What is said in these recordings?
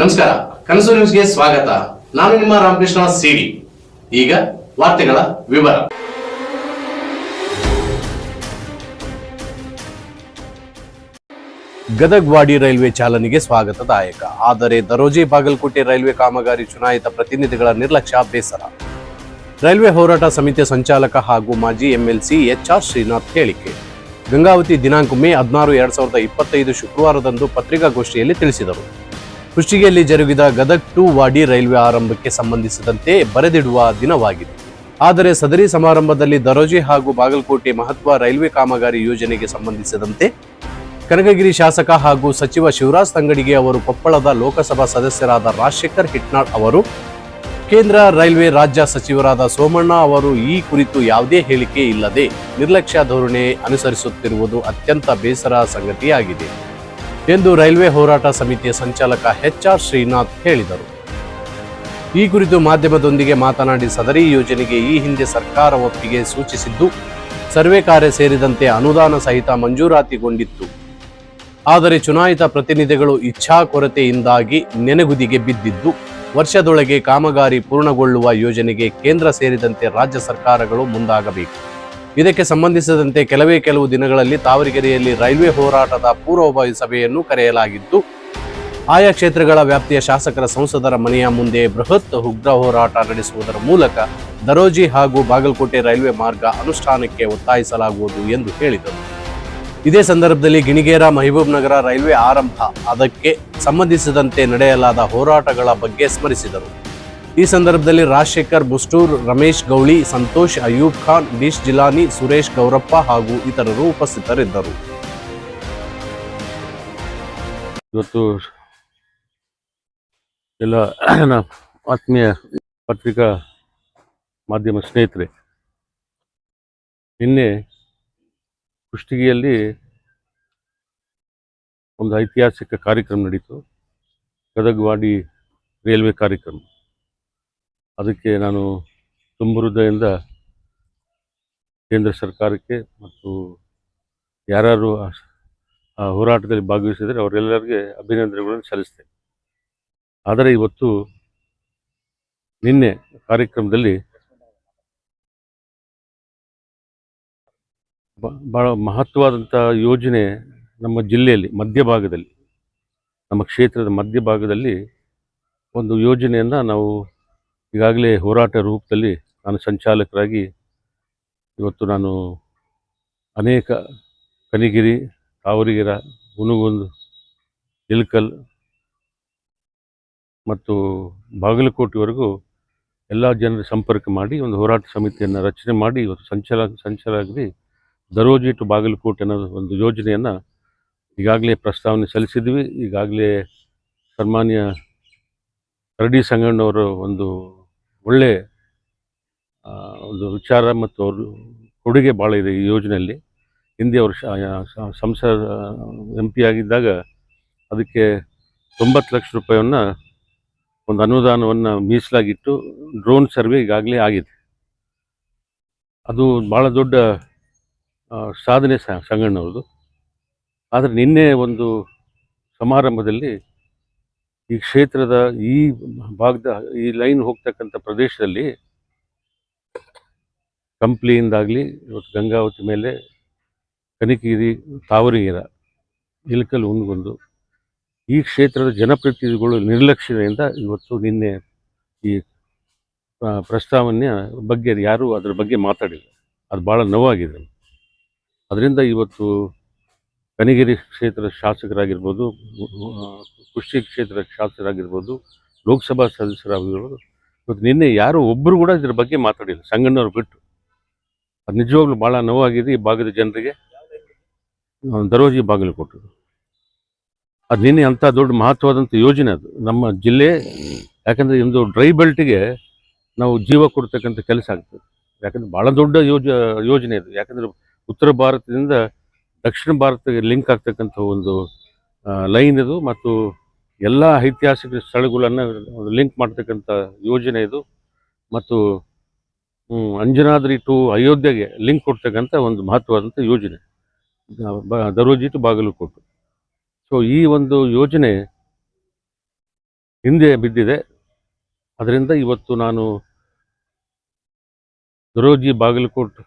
ನಮಸ್ಕಾರ, ಕನಸು ನ್ಯೂಸ್ಗೆ ಸ್ವಾಗತ. ನಾನು ನಿಮ್ಮ ರಾಮಕೃಷ್ಣ ಸಿಡಿ. ಈಗ ವಾರ್ತೆಗಳ ವಿವರ. ಗದಗ್ವಾಡಿ ರೈಲ್ವೆ ಚಾಲನೆಗೆ ಸ್ವಾಗತದಾಯಕ. ಆದರೆ ದರೋಜಿ ಬಾಗಲಕೋಟೆ ರೈಲ್ವೆ ಕಾಮಗಾರಿ ಚುನಾಯಿತ ಪ್ರತಿನಿಧಿಗಳ ನಿರ್ಲಕ್ಷ್ಯ ಬೇಸರ. ರೈಲ್ವೆ ಹೋರಾಟ ಸಮಿತಿ ಸಂಚಾಲಕ ಹಾಗೂ ಮಾಜಿ ಎಂಎಲ್ಸಿ ಎಚ್ಆರ್ ಶ್ರೀನಾಥ್ ಹೇಳಿಕೆ. ಗಂಗಾವತಿ ದಿನಾಂಕ ಮೇ ಹದಿನಾರು, ಎರಡ್ ಸಾವಿರದ ಇಪ್ಪತ್ತೈದು ಶುಕ್ರವಾರದಂದು ಪತ್ರಿಕಾಗೋಷ್ಠಿಯಲ್ಲಿ ತಿಳಿಸಿದರು. ಕುಷ್ಟಗಿಯಲ್ಲಿ ಜರುಗಿದ ಗದಗ್ ಟು ವಾಡಿ ರೈಲ್ವೆ ಆರಂಭಕ್ಕೆ ಸಂಬಂಧಿಸಿದಂತೆ ಬರೆದಿಡುವ ದಿನವಾಗಿದೆ. ಆದರೆ ಸದರಿ ಸಮಾರಂಭದಲ್ಲಿ ದರೋಜಿ ಹಾಗೂ ಬಾಗಲಕೋಟೆ ಮಹತ್ವ ರೈಲ್ವೆ ಕಾಮಗಾರಿ ಯೋಜನೆಗೆ ಸಂಬಂಧಿಸಿದಂತೆ ಕನಕಗಿರಿ ಶಾಸಕ ಹಾಗೂ ಸಚಿವ ಶಿವರಾಜ್ ತಂಗಡಿಗೆ ಅವರು ಕೊಪ್ಪಳದ ಲೋಕಸಭಾ ಸದಸ್ಯರಾದ ರಾಜಶೇಖರ್ ಹಿಟ್ನಾಳ್ ಅವರು, ಕೇಂದ್ರ ರೈಲ್ವೆ ರಾಜ್ಯ ಸಚಿವರಾದ ಸೋಮಣ್ಣ ಅವರು ಈ ಕುರಿತು ಯಾವುದೇ ಹೇಳಿಕೆ ಇಲ್ಲದೆ ನಿರ್ಲಕ್ಷ್ಯ ಧೋರಣೆ ಅನುಸರಿಸುತ್ತಿರುವುದು ಅತ್ಯಂತ ಬೇಸರ ಸಂಗತಿಯಾಗಿದೆ. ಎಂದು ರೈಲ್ವೆ ಹೋರಾಟ ಸಮಿತಿಯ ಸಂಚಾಲಕ ಎಚ್ಆರ್ ಶ್ರೀನಾಥ್ ಹೇಳಿದರು. ಈ ಕುರಿತು ಮಾಧ್ಯಮದೊಂದಿಗೆ ಮಾತನಾಡಿ ಸದರಿ ಯೋಜನೆಗೆ ಈ ಹಿಂದೆ ಸರ್ಕಾರ ಒಪ್ಪಿಗೆ ಸೂಚಿಸಿದ್ದು, ಸರ್ವೆ ಕಾರ್ಯ ಸೇರಿದಂತೆ ಅನುದಾನ ಸಹಿತ ಮಂಜೂರಾತಿಗೊಂಡಿತ್ತು. ಆದರೆ ಚುನಾಯಿತ ಪ್ರತಿನಿಧಿಗಳು ಇಚ್ಛಾ ಕೊರತೆಯಿಂದಾಗಿ ನೆನೆಗುದಿಗೆ ಬಿದ್ದಿದ್ದು, ವರ್ಷದೊಳಗೆ ಕಾಮಗಾರಿ ಪೂರ್ಣಗೊಳ್ಳುವ ಯೋಜನೆಗೆ ಕೇಂದ್ರ ಸೇರಿದಂತೆ ರಾಜ್ಯ ಸರ್ಕಾರಗಳು ಮುಂದಾಗಬೇಕು. ಇದಕ್ಕೆ ಸಂಬಂಧಿಸಿದಂತೆ ಕೆಲವೇ ಕೆಲವು ದಿನಗಳಲ್ಲಿ ತಾವರಿಗೆರೆಯಲ್ಲಿ ರೈಲ್ವೆ ಹೋರಾಟದ ಪೂರ್ವಭಾವಿ ಸಭೆಯನ್ನು ಕರೆಯಲಾಗಿದ್ದು ಆಯಾ ಕ್ಷೇತ್ರಗಳ ವ್ಯಾಪ್ತಿಯ ಶಾಸಕರ ಸಂಸದರ ಮನೆಯ ಮುಂದೆ ಬೃಹತ್ ಉಗ್ರ ಹೋರಾಟ ನಡೆಸುವುದರ ಮೂಲಕ ದರೋಜಿ ಹಾಗೂ ಬಾಗಲಕೋಟೆ ರೈಲ್ವೆ ಮಾರ್ಗ ಅನುಷ್ಠಾನಕ್ಕೆ ಒತ್ತಾಯಿಸಲಾಗುವುದು ಎಂದು ಹೇಳಿದರು. ಇದೇ ಸಂದರ್ಭದಲ್ಲಿ ಗಿಣಿಗೇರ ಮಹಬೂಬ್ ನಗರ ರೈಲ್ವೆ ಆರಂಭ, ಅದಕ್ಕೆ ಸಂಬಂಧಿಸಿದಂತೆ ನಡೆಯಲಾದ ಹೋರಾಟಗಳ ಬಗ್ಗೆ ಸ್ಮರಿಸಿದರು. ಈ ಸಂದರ್ಭದಲ್ಲಿ ರಾಜಶೇಖರ್ ಬುಸ್ಟೂರ್ ರಮೇಶ್ ಗೌಳಿ, ಸಂತೋಷ್ ಅಯೂಬ್ ಖಾನ್ ಡಿಶ್ ಜಿಲಾನಿ, ಸುರೇಶ್ ಗೌರಪ್ಪ ಹಾಗೂ ಇತರರು ಉಪಸ್ಥಿತರಿದ್ದರು. ಇವತ್ತು ಎಲ್ಲ ಆತ್ಮೀಯ ಪತ್ರಿಕಾ ಮಾಧ್ಯಮ ಸ್ನೇಹಿತರೆ, ನಿನ್ನೆ ಕುಷ್ಟಗಿಯಲ್ಲಿ ಒಂದು ಐತಿಹಾಸಿಕ ಕಾರ್ಯಕ್ರಮ ನಡೀತು, ಗದಗವಾಡಿ ರೈಲ್ವೆ ಕಾರ್ಯಕ್ರಮ. ಅದಕ್ಕೆ ನಾನು ತುಂಬ ಕೇಂದ್ರ ಸರ್ಕಾರಕ್ಕೆ ಮತ್ತು ಯಾರು ಹೋರಾಟದಲ್ಲಿ ಭಾಗವಹಿಸಿದರೆ ಅವರೆಲ್ಲರಿಗೆ ಅಭಿನಂದನೆಗಳನ್ನು ಸಲ್ಲಿಸ್ತೇನೆ. ಆದರೆ ಇವತ್ತು ನಿನ್ನೆ ಕಾರ್ಯಕ್ರಮದಲ್ಲಿ ಭಾಳ ಮಹತ್ವವಾದಂಥ ಯೋಜನೆ ನಮ್ಮ ಜಿಲ್ಲೆಯಲ್ಲಿ ಮಧ್ಯಭಾಗದಲ್ಲಿ ನಮ್ಮ ಕ್ಷೇತ್ರದ ಮಧ್ಯಭಾಗದಲ್ಲಿ ಒಂದು ಯೋಜನೆಯನ್ನು ನಾವು ಈಗಾಗಲೇ ಹೋರಾಟ ರೂಪದಲ್ಲಿ ನಾನು ಸಂಚಾಲಕರಾಗಿ ಇವತ್ತು ನಾನು ಅನೇಕ ಕನಿಗಿರಿ, ತಾವರಿಗೆರ ಹುನಗುಂದ್ ಇಲ್ಕಲ್ ಮತ್ತು ಬಾಗಲಕೋಟೆವರೆಗೂ ಎಲ್ಲ ಜನರ ಸಂಪರ್ಕ ಮಾಡಿ ಒಂದು ಹೋರಾಟ ಸಮಿತಿಯನ್ನು ರಚನೆ ಮಾಡಿ ಇವತ್ತು ಸಂಚಾಲ ಸಂಚಾಲಕರಿ ದರೋಜಿ ಟು ಬಾಗಲಕೋಟೆ ಅನ್ನೋ ಒಂದು ಯೋಜನೆಯನ್ನು ಈಗಾಗಲೇ ಪ್ರಸ್ತಾವನೆ ಸಲ್ಲಿಸಿದ್ವಿ. ಈಗಾಗಲೇ ಸನ್ಮಾನ್ಯ ಕರಡಿ ಸಂಗಣ್ಣವರು ಒಂದು ಒಳ್ಳೆ ಒಂದು ವಿಚಾರ ಮತ್ತು ಅವರು ಕೊಡುಗೆ ಭಾಳ ಇದೆ ಈ ಯೋಜನೆಯಲ್ಲಿ. ಹಿಂದೆ ಅವರು ಸಂಸದ ಎಂ ಪಿ ಆಗಿದ್ದಾಗ ಅದಕ್ಕೆ ತೊಂಬತ್ತು ಲಕ್ಷ ರೂಪಾಯಿಯನ್ನು ಒಂದು ಅನುದಾನವನ್ನು ಮೀಸಲಾಗಿಟ್ಟು ಡ್ರೋನ್ ಸರ್ವೆ ಈಗಾಗಲೇ ಆಗಿದೆ. ಅದು ಭಾಳ ದೊಡ್ಡ ಸಾಧನೆ ಸ ಸಂಗಣ್ಣವ್ರದ್ದು ಆದರೆ ನಿನ್ನೆ ಒಂದು ಸಮಾರಂಭದಲ್ಲಿ ಈ ಕ್ಷೇತ್ರದ ಈ ಭಾಗದ, ಈ ಲೈನ್ ಹೋಗ್ತಕ್ಕಂಥ ಪ್ರದೇಶದಲ್ಲಿ ಕಂಪ್ಲಿಯಿಂದಾಗಲಿ ಇವತ್ತು ಗಂಗಾವತಿ ಮೇಲೆ ಕನಿಕಿರಿ ತಾವರಿಗಿರ ಇಲಕಲ್ ಉಂದ್ಗೊಂದು ಈ ಕ್ಷೇತ್ರದ ಜನಪ್ರತಿನಿಧಿಗಳು ನಿರ್ಲಕ್ಷ್ಯದಿಂದ ಇವತ್ತು ನಿನ್ನೆ ಈ ಪ್ರಸ್ತಾವನೆಯ ಬಗ್ಗೆ ಯಾರೂ ಅದರ ಬಗ್ಗೆ ಮಾತಾಡಿಲ್ಲ. ಅದು ಭಾಳ ನೋವಾಗಿದೆ. ಅದರಿಂದ ಇವತ್ತು ಕನಿಗಿರಿ ಕ್ಷೇತ್ರದ ಶಾಸಕರಾಗಿರ್ಬೋದು ಕುಷ್ಟಿ ಕೃಷಿ ಕ್ಷೇತ್ರದ ಶಾಸಕರಾಗಿರ್ಬೋದು, ಲೋಕಸಭಾ ಸದಸ್ಯರಾಗಿರ್ಬೋದು ಇವತ್ತು ನಿನ್ನೆ ಯಾರು ಒಬ್ಬರು ಕೂಡ ಇದ್ರ ಬಗ್ಗೆ ಮಾತಾಡಿಲ್ಲ, ಸಂಗಣ್ಣವ್ರು ಬಿಟ್ಟು. ಅದು ನಿಜವಾಗ್ಲೂ ಭಾಳ ನೋವಾಗಿದೆ ಈ ಭಾಗದ ಜನರಿಗೆ. ದರೋಜಿ ಬಾಗಿಲು ಕೊಟ್ಟರು. ಅದು ನಿನ್ನೆ ಅಂಥ ದೊಡ್ಡ ಮಹತ್ವವಾದಂಥ ಯೋಜನೆ ಅದು. ನಮ್ಮ ಜಿಲ್ಲೆ, ಯಾಕಂದರೆ ಇಂದು ಡ್ರೈ ಬೆಲ್ಟಿಗೆ ನಾವು ಜೀವ ಕೊಡ್ತಕ್ಕಂಥ ಕೆಲಸ ಆಗ್ತದೆ. ಯಾಕಂದ್ರೆ ಭಾಳ ದೊಡ್ಡ ಯೋಜ, ಯೋಜನೆ ಇದು ಯಾಕಂದರೆ ಉತ್ತರ ಭಾರತದಿಂದ ದಕ್ಷಿಣ ಭಾರತಕ್ಕೆ ಲಿಂಕ್ ಆಗ್ತಕ್ಕಂಥ ಒಂದು ಲೈನ್ ಇದು ಮತ್ತು ಎಲ್ಲ ಐತಿಹಾಸಿಕ ಸ್ಥಳಗಳನ್ನು ಲಿಂಕ್ ಮಾಡ್ತಕ್ಕಂಥ ಯೋಜನೆ ಇದು. ಮತ್ತು ಅಂಜನಾದ್ರಿ ಟು ಅಯೋಧ್ಯೆಗೆ ಲಿಂಕ್ ಕೊಡ್ತಕ್ಕಂಥ ಒಂದು ಮಹತ್ವವಾದಂಥ ಯೋಜನೆ. ದರೋಜಿ ಟು ಬಾಗಲಕೋಟೆ. ಸೊ ಈ ಒಂದು ಯೋಜನೆ ಹಿಂದೆ ಬಿದ್ದಿದೆ. ಅದರಿಂದ ಇವತ್ತು ನಾನು ದರೋಜಿ ಬಾಗಲಕೋಟ್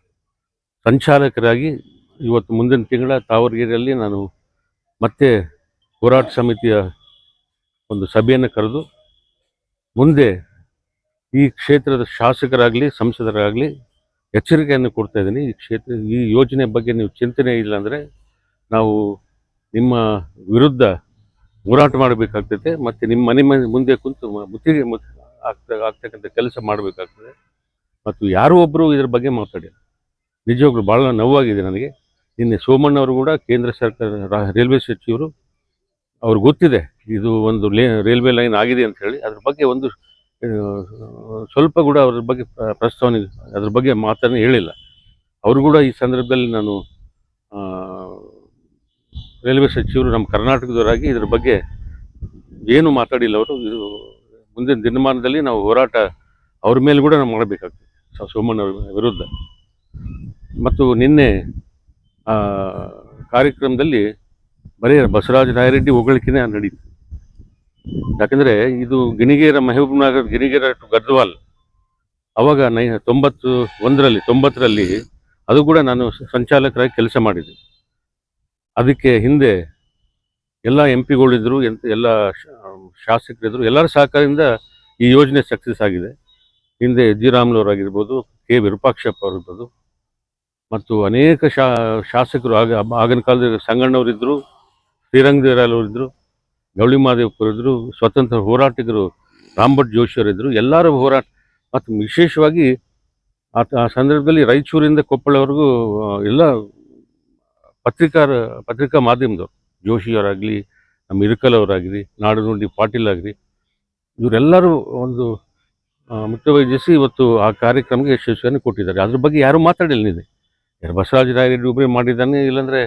ಸಂಚಾಲಕರಾಗಿ ಇವತ್ತು ಮುಂದಿನ ತಿಂಗಳ ತಾವರಗೆರೆಯಲ್ಲಿ ನಾನು ಮತ್ತೆ ಹೋರಾಟ ಸಮಿತಿಯ ಒಂದು ಸಭೆಯನ್ನು ಕರೆದು ಮುಂದೆ ಈ ಕ್ಷೇತ್ರದ ಶಾಸಕರಾಗಲಿ, ಸಂಸದರಾಗಲಿ ಎಚ್ಚರಿಕೆಯನ್ನು ಕೊಡ್ತಾ ಇದ್ದೀನಿ. ಈ ಕ್ಷೇತ್ರ, ಈ ಯೋಜನೆ ಬಗ್ಗೆ ನೀವು ಚಿಂತನೆ ಇಲ್ಲ ಅಂದರೆ ನಾವು ನಿಮ್ಮ ವಿರುದ್ಧ ಹೋರಾಟ ಮಾಡಬೇಕಾಗ್ತೈತೆ. ಮತ್ತು ನಿಮ್ಮ ಮನೆ ಮನೆ ಮುಂದೆ ಕುಂತು ಮುತ್ತಿಗೆ ಮುತ್- ಆಗ್ತ, ಆಗ್ತಕ್ಕಂಥ ಕೆಲಸ ಮಾಡಬೇಕಾಗ್ತದೆ. ಮತ್ತು ಯಾರೋ ಒಬ್ಬರು ಇದ್ರ ಬಗ್ಗೆ ಮಾತಾಡಿ. ನಿಜವಾಗ್ಲೂ ಭಾಳ ನೋವಾಗಿದೆ ನನಗೆ. ನಿನ್ನೆ ಸೋಮಣ್ಣವರು ಕೂಡ ಕೇಂದ್ರ ಸರ್ಕಾರ ರೈಲ್ವೆ ಸಚಿವರು ಅವ್ರಿಗೆ ಗೊತ್ತಿದೆ ಇದು ಒಂದು ರೈಲ್ವೆ ಲೈನ್ ಆಗಿದೆ ಅಂತ ಹೇಳಿ. ಅದ್ರ ಬಗ್ಗೆ ಒಂದು ಸ್ವಲ್ಪ ಕೂಡ ಅವ್ರ ಬಗ್ಗೆ ಪ್ರಸ್ತಾವನೆ, ಅದ್ರ ಬಗ್ಗೆ ಮಾತನ್ನು ಹೇಳಿಲ್ಲ. ಅವರು ಕೂಡ ಈ ಸಂದರ್ಭದಲ್ಲಿ ನಾನು ರೈಲ್ವೆ ಸಚಿವರು ನಮ್ಮ ಕರ್ನಾಟಕದವರಾಗಿ ಇದ್ರ ಬಗ್ಗೆ ಏನು ಮಾತಾಡಿಲ್ಲ ಅವರು. ಇದು ಮುಂದಿನ ದಿನಮಾನದಲ್ಲಿ ನಾವು ಹೋರಾಟ ಅವ್ರ ಮೇಲೆ ಕೂಡ ನಾವು ಮಾಡಬೇಕಾಗ್ತದೆ. ಸೋಮಣ್ಣ ವಿರುದ್ಧ. ಮತ್ತು ನಿನ್ನೆ ಕಾರ್ಯಕ್ರಮದಲ್ಲಿ ಬರೀ ಬಸವರಾಜ ರಾಯರೆಡ್ಡಿ ಹೊಗಳಿಕೆನೇ ನಡೀತು. ಯಾಕಂದ್ರೆ ಇದು ಗಿಣಿಗೇರ ನಗರ್ ಗಿಣಿಗೇರ ಟು ಗದ್ವಾಲ್. ಅವಾಗ ನೈ, ತೊಂಬತ್ತು ಒಂದರಲ್ಲಿ, ತೊಂಬತ್ತರಲ್ಲಿ ಅದು ಕೂಡ ನಾನು ಸಂಚಾಲಕರಾಗಿ ಕೆಲಸ ಮಾಡಿದೆ. ಅದಕ್ಕೆ ಹಿಂದೆ ಎಲ್ಲ ಎಂ ಪಿಗಳಿದ್ರು ಎಂತ ಎಲ್ಲ ಶಾ- ಶಾಸಕರಿದ್ರು ಎಲ್ಲರ ಸಹಕಾರದಿಂದ ಈ ಯೋಜನೆ ಸಕ್ಸಸ್ ಆಗಿದೆ. ಹಿಂದೆ ಜಿ ರಾಮ್ಲವರಾಗಿರ್ಬೋದು ಕೆ ವಿರೂಪಾಕ್ಷಪ್ಪ ಅವರಿರ್ಬೋದು ಮತ್ತು ಅನೇಕ ಶಾ, ಶಾಸಕರು ಆಗ ಆಗಿನ ಕಾಲದಲ್ಲಿ ಸಂಗಣ್ಣವರಿದ್ದರು ಶ್ರೀರಂಗದೇವರಾಯಲವರಿದ್ದರು ಗೌಳಿ ಮಹಾದೇವಪ್ಪರಿದ್ದರು ಸ್ವತಂತ್ರ ಹೋರಾಟಿಗರು ರಾಮ್ಭಟ್ ಜೋಶಿಯವರಿದ್ದರು ಎಲ್ಲರೂ ಹೋರಾಟ. ಮತ್ತು ವಿಶೇಷವಾಗಿ ಆ ಆ ಸಂದರ್ಭದಲ್ಲಿ ರಾಯಚೂರಿಂದ ಕೊಪ್ಪಳವರೆಗೂ ಎಲ್ಲ ಪತ್ರಿಕಾರ, ಪತ್ರಿಕಾ ಮಾಧ್ಯಮದವರು. ಜೋಶಿಯವರಾಗಲಿ, ನಮ್ಮ ಇರಕಲ್ ಅವರಾಗಲಿ ನಾಡನುಡಿ ಪಾಟೀಲ್ ಆಗಲಿ ಇವರೆಲ್ಲರೂ ಒಂದು ಮುಖ್ಯವಹಿಸಿ ಇವತ್ತು ಆ ಕಾರ್ಯಕ್ರಮಕ್ಕೆ ಯಶಸ್ವಿಯನ್ನು ಕೊಟ್ಟಿದ್ದಾರೆ. ಅದ್ರ ಬಗ್ಗೆ ಯಾರೂ ಮಾತಾಡಿಲ್ಲ ನಿನ್ನೆ. ಬಸವರಾಜ ರಾಯರೆಡ್ಡಿ ಒಬ್ಬರೇ ಮಾಡಿದ್ದಾನೆ, ಇಲ್ಲಾಂದರೆ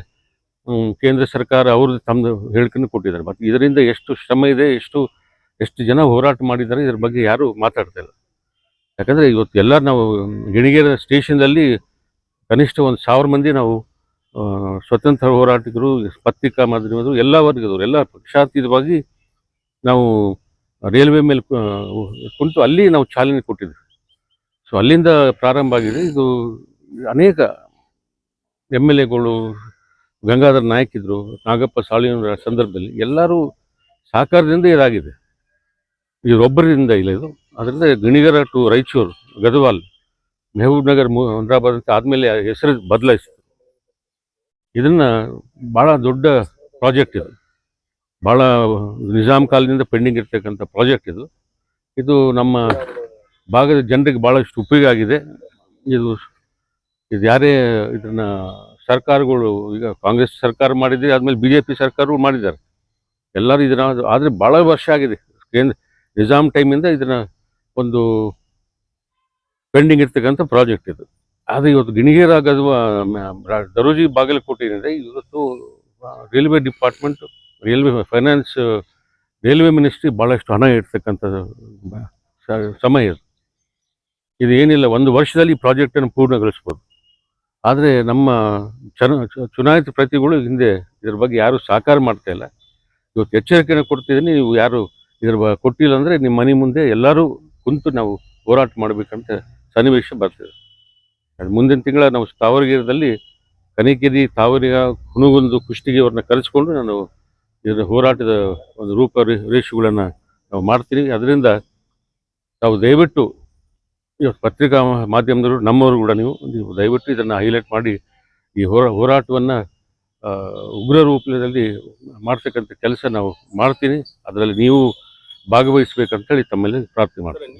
ಕೇಂದ್ರ ಸರ್ಕಾರ ಅವರು ತಮ್ಮದು ಹೇಳಿಕೆಯನ್ನು ಕೊಟ್ಟಿದ್ದಾರೆ. ಮತ್ತು ಇದರಿಂದ ಎಷ್ಟು ಶ್ರಮ ಇದೆ, ಎಷ್ಟು ಎಷ್ಟು ಜನ ಹೋರಾಟ ಮಾಡಿದ್ದಾರೆ, ಇದ್ರ ಬಗ್ಗೆ ಯಾರೂ ಮಾತಾಡ್ತಾ ಇಲ್ಲ. ಯಾಕಂದರೆ ಇವತ್ತು ಎಲ್ಲ ನಾವು, ಗಿಣಿಗೇರ ಸ್ಟೇಷನ್ದಲ್ಲಿ ಕನಿಷ್ಠ ಒಂದು ಸಾವಿರ ಮಂದಿ ನಾವು ಸ್ವತಂತ್ರ ಹೋರಾಟಗಾರರು, ಪತ್ರಿಕಾ ಮಾಧ್ಯಮದವರು, ಎಲ್ಲ ವರ್ಗದವರು, ಎಲ್ಲ ಪಕ್ಷಾತೀತವಾಗಿ ನಾವು ರೈಲ್ವೆ ಮೇಲೆ ಕುಂತು ಅಲ್ಲಿ ನಾವು ಚಾಲನೆ ಕೊಟ್ಟಿದ್ವಿ ಸೊ ಅಲ್ಲಿಂದ ಪ್ರಾರಂಭ ಆಗಿದೆ. ಇದು ಅನೇಕ ಎಂ ಎಲ್ ಎಗಳು, ಗಂಗಾಧರ್ ನಾಯಕ್ ಇದ್ರು ನಾಗಪ್ಪ ಸಾಳಿಯವರ ಸಂದರ್ಭದಲ್ಲಿ ಎಲ್ಲರೂ ಸಹಕಾರದಿಂದ ಇದಾಗಿದೆ. ಇವರೊಬ್ಬರಿಂದ ಇಲ್ಲ ಇದು. ಅದರಿಂದ ಗಣಿಗರ ಟು ರಾಯಚೂರು ಗದವಾಲ್ ಮೆಹಬೂಬ್ ನಗರ್ ಹೈದ್ರಾಬಾದ್ ಅಂತ ಆದಮೇಲೆ ಹೆಸರು ಬದಲಾಯಿಸಿತು ಇದನ್ನ ಭಾಳ ದೊಡ್ಡ ಪ್ರಾಜೆಕ್ಟ್ ಇದು. ಭಾಳ ನಿಜಾಮ್ ಕಾಲದಿಂದ ಪೆಂಡಿಂಗ್ ಇರ್ತಕ್ಕಂಥ ಪ್ರಾಜೆಕ್ಟ್ ಇದು. ಇದು ನಮ್ಮ ಭಾಗದ ಜನರಿಗೆ ಭಾಳಷ್ಟು ಉಪಯೋಗ ಆಗಿದೆ. ಇದು ಇದು ಯಾರೇ ಇದನ್ನ ಸರ್ಕಾರಗಳು, ಈಗ ಕಾಂಗ್ರೆಸ್ ಸರ್ಕಾರ ಮಾಡಿದ್ರೆ ಆದ್ಮೇಲೆ ಬಿ ಜೆ ಪಿ ಮಾಡಿದ್ದಾರೆ. ಎಲ್ಲರೂ ಇದನ್ನ ಆದರೆ ಭಾಳ ವರ್ಷ ಆಗಿದೆ. ಕೇಂದ್ರ ನಿಜಾಮ್ ಟೈಮಿಂದ ಇದನ್ನ ಒಂದು ಪೆಂಡಿಂಗ್ ಇರ್ತಕ್ಕಂಥ ಪ್ರಾಜೆಕ್ಟ್ ಇದು. ಆದರೆ ಇವತ್ತು ಗಿಣಿಗೇರ ಗದವ ದರೋಜಿ ಬಾಗಲಕೋಟೆ ಏನಿದೆ, ಇವತ್ತು railway department, railway finance, railway ministry ಭಾಳಷ್ಟು ಹಣ ಇಡ್ತಕ್ಕಂಥ ಸಮಯ ಇದು. ಇದು ಏನಿಲ್ಲ, ಒಂದು ವರ್ಷದಲ್ಲಿ ಈ ಪ್ರಾಜೆಕ್ಟನ್ನು ಪೂರ್ಣಗೊಳಿಸ್ಬೋದು. ಆದರೆ ನಮ್ಮ ಚನ ಚುನಾಯಿತ ಪ್ರತಿಗಳು ಹಿಂದೆ ಇದ್ರ ಬಗ್ಗೆ ಯಾರು ಸಹಕಾರ ಮಾಡ್ತಾ ಇಲ್ಲ. ಇವತ್ತು ಎಚ್ಚರಿಕೆಯನ್ನು ಕೊಡ್ತಿದ್ದೀನಿ, ನೀವು ಯಾರು ಇದ್ರ ಬ ಕೊಟ್ಟಿಲ್ಲ ಅಂದರೆ ನಿಮ್ಮ ಮನೆ ಮುಂದೆ ಎಲ್ಲರೂ ಕುಂತು ನಾವು ಹೋರಾಟ ಮಾಡಬೇಕಂತ ಸನ್ನಿವೇಶ ಬರ್ತದೆ. ಅದು ಮುಂದಿನ ತಿಂಗಳ ನಾವು ತಾವರಗಿರದಲ್ಲಿ ಕನಿಕಿರಿ ತಾವರಿಗ ಹುಣಗುಂದು ಕುಷ್ಟಿಗೆ ಅವ್ರನ್ನ ಕರೆಸ್ಕೊಂಡು ನಾನು ಇದರ ಹೋರಾಟದ ಒಂದು ರೂಪ ರೇಷುಗಳನ್ನು ನಾವು ಮಾಡ್ತೀನಿ. ಅದರಿಂದ ನಾವು ದಯವಿಟ್ಟು ಇವತ್ತು ಪತ್ರಿಕಾ ಮಾಧ್ಯಮದವರು ನಮ್ಮವರು ಕೂಡ ನೀವು ನೀವು ದಯವಿಟ್ಟು ಇದನ್ನು ಹೈಲೈಟ್ ಮಾಡಿ, ಈ ಹೋರಾ, ಹೋರಾಟವನ್ನು ಉಗ್ರ ರೂಪದಲ್ಲಿ ಮಾಡ್ತಕ್ಕಂಥ ಕೆಲಸ ನಾವು ಮಾಡ್ತೀನಿ. ಅದರಲ್ಲಿ ನೀವು ಭಾಗವಹಿಸಬೇಕಂತೇಳಿ ತಮ್ಮಲ್ಲಿ ಪ್ರಾರ್ಥನೆ ಮಾಡ್ತೀನಿ.